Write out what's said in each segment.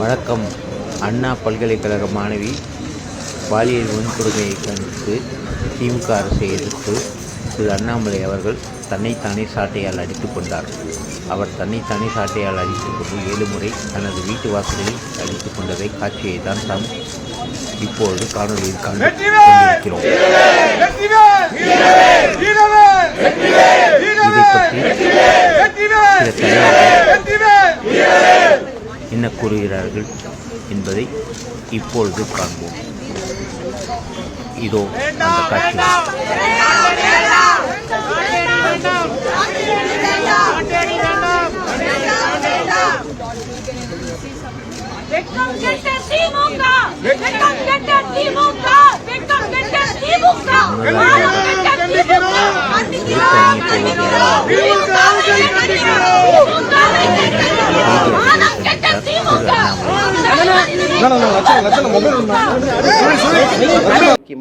வழக்கம். அண்ணா பல்கலைக்கழக மாணவி பாலியல் வன்கொடுமையை கண்டித்து திமுக அரசை எதிர்த்து திரு அண்ணாமலை அவர்கள் தன்னைத்தானே சாட்டையால் அடித்துக் கொண்டார். அவர் தன்னைத்தானே சாட்டையால் அடித்துக் கொண்டு ஏழு முறை தனது வீட்டு வாசலில் அடித்துக் கொண்டதை காட்சியை தான் தாம் இப்பொழுது காணொலியில் காண்டு என்ன கூறுகிறார்கள் என்பதை இப்பொழுது காண்போம். இதோ அந்த காட்சி.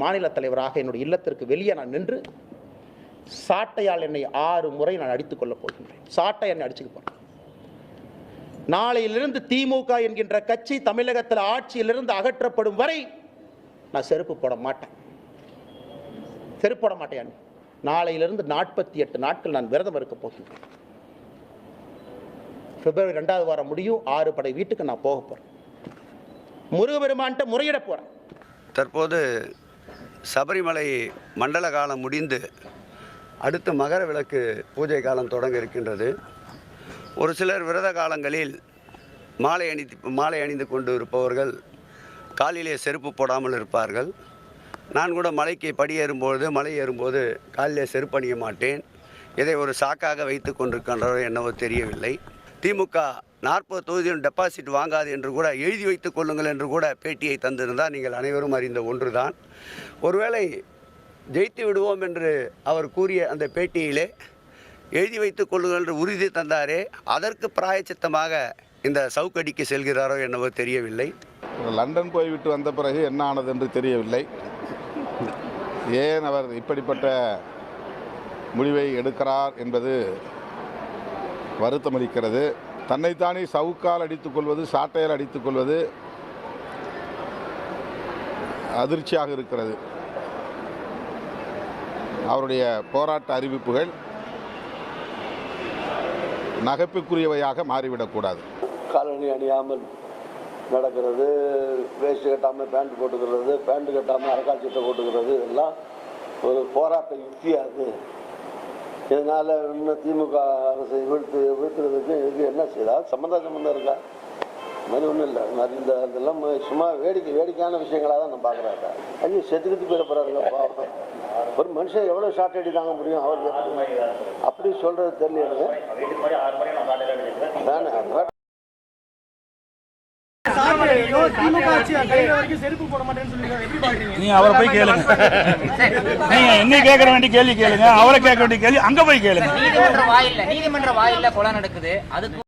மாநில தலைவராக என்னுடைய இல்லத்திற்கு வெளியே நான் நின்று சாட்டையால் என்னை ஆறு முறை நான் அடித்துக் கொள்ளப் போகின்றேன். சாட்டை என்னை அடிச்சுக்க போறேன். நாளையிலிருந்து திமுக என்கின்ற கட்சி தமிழகத்தில் ஆட்சியிலிருந்து அகற்றப்படும் வரை நான் செருப்பு போட மாட்டேன். செருப்பு போட மாட்டேன். நாளையிலிருந்து நாற்பத்தி எட்டு நாட்கள் நான் விரதம் இருக்க போகின்றேன். பிப்ரவரி ரெண்டாவது வாரம் முடியும். ஆறு படை வீட்டுக்கு நான் போக போகிறேன் முருகபெருமான்கிட்ட முறையிட போகிறேன் தற்போது சபரிமலை மண்டல காலம் முடிந்து அடுத்து மகர விளக்கு பூஜை காலம் தொடங்க இருக்கின்றது. ஒரு சிலர் விரத காலங்களில் மாலை அணி மாலை அணிந்து கொண்டு இருப்பவர்கள் காலிலே செருப்பு போடாமல் இருப்பார்கள். நான் கூட மலைக்கு படி ஏறும்போது மலை ஏறும்போது காலிலே செருப்பு அணிய மாட்டேன். இதை ஒரு சாக்காக வைத்து கொண்டிருக்கின்றவர் என்னவோ தெரியவில்லை. திமுக நாற்பது தொகுதியும் டெபாசிட் வாங்காது என்று கூட எழுதி வைத்துக் கொள்ளுங்கள் என்று கூட பேட்டியை தந்திருந்தால் நீங்கள் அனைவரும் அறிந்த ஒன்றுதான். ஒருவேளை ஜெயித்து விடுவோம் என்று அவர் கூறிய அந்த பேட்டியிலே எழுதி வைத்துக் கொள்ளுங்கள் என்று உறுதி தந்தாரே அதற்கு பிராயச்சித்தமாக இந்த சவுக்கடிக்கு செல்கிறாரோ என்னவோ தெரியவில்லை. லண்டன் போய்விட்டு வந்த பிறகு என்ன ஆனது என்று தெரியவில்லை. ஏன் அவர் இப்படிப்பட்ட முடிவை எடுக்கிறார் என்பது வருத்தமளிக்கிறது. தன்னைத்தானே சவுக்கால் அடித்துக் கொள்வது சாட்டையால் அடித்துக் கொள்வது அதிர்ச்சியாக இருக்கிறது. அவருடைய போராட்ட அறிவிப்புகள் நகைப்புக்குரியவையாக மாறிவிடக்கூடாது காலணி அணியாமல் நடக்கிறது வேஸ்ட் கட்டாமல் பேண்ட் போட்டுக்கிறது பேண்ட் கட்டாமல் அரக்கால் சட்டை போட்டுக்கிறது இதெல்லாம் ஒரு போராட்ட யுக்தியாக இதனால் இன்னும் திமுக அரசை வீழ்த்து வீழ்த்துறதுக்கு இதுக்கு என்ன செய்யுதா சம்மந்தம் சம்மந்தம் இருக்கா இது மாதிரி ஒன்றும் இல்லை மாதிரி இந்த இதெல்லாம் சும்மா வேடிக்கை வேடிக்கையான விஷயங்களாக தான் நான் பார்க்குறாங்க ஐயோ செத்துக்கிட்டு போயிட போகிறாருங்க பாவம் ஒரு மனுஷன் எவ்வளோ ஷார்ட் அடி தாங்க முடியும் அவர் அப்படி சொல்கிறது தெரியல எனக்கு நீங்க அவரை போய் கேளுங்க. நீங்க என்ன கேட்கற வேண்டிய கேள்வி கேளுங்க. அவரை கேட்க வேண்டிய கேள்வி அங்க போய் கேளுங்க. நீதிமன்ற வாயில்ல நீதிமன்ற வாயில்ல கொலை நடக்குது. அதுக்கு